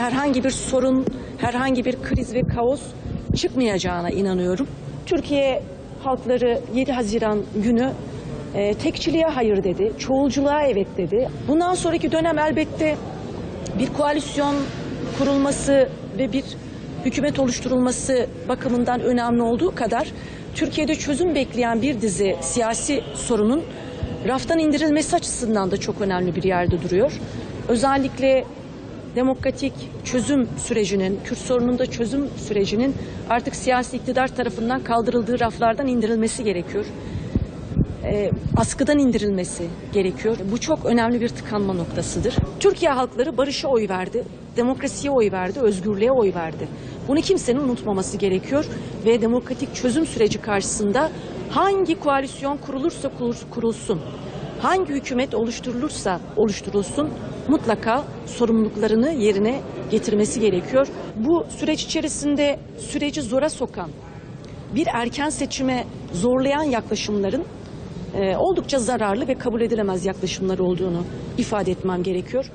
herhangi bir sorun, herhangi bir kriz ve kaos çıkmayacağına inanıyorum. Türkiye halkları 7 Haziran günü e, tekçiliğe hayır dedi, çoğulculuğa evet dedi. Bundan sonraki dönem elbette bir koalisyon kurulması ve bir hükümet oluşturulması bakımından önemli olduğu kadar Türkiye'de çözüm bekleyen bir dizi siyasi sorunun raftan indirilmesi açısından da çok önemli bir yerde duruyor. Özellikle demokratik çözüm sürecinin, Kürt sorununda çözüm sürecinin artık siyasi iktidar tarafından kaldırıldığı raflardan indirilmesi gerekiyor. Ee, askıdan indirilmesi gerekiyor. Bu çok önemli bir tıkanma noktasıdır. Türkiye halkları barışa oy verdi, demokrasiye oy verdi, özgürlüğe oy verdi. Bunu kimsenin unutmaması gerekiyor ve demokratik çözüm süreci karşısında hangi koalisyon kurulursa kurul- kurulsun, hangi hükümet oluşturulursa oluşturulsun mutlaka sorumluluklarını yerine getirmesi gerekiyor. Bu süreç içerisinde süreci zora sokan, bir erken seçime zorlayan yaklaşımların e, oldukça zararlı ve kabul edilemez yaklaşımlar olduğunu ifade etmem gerekiyor.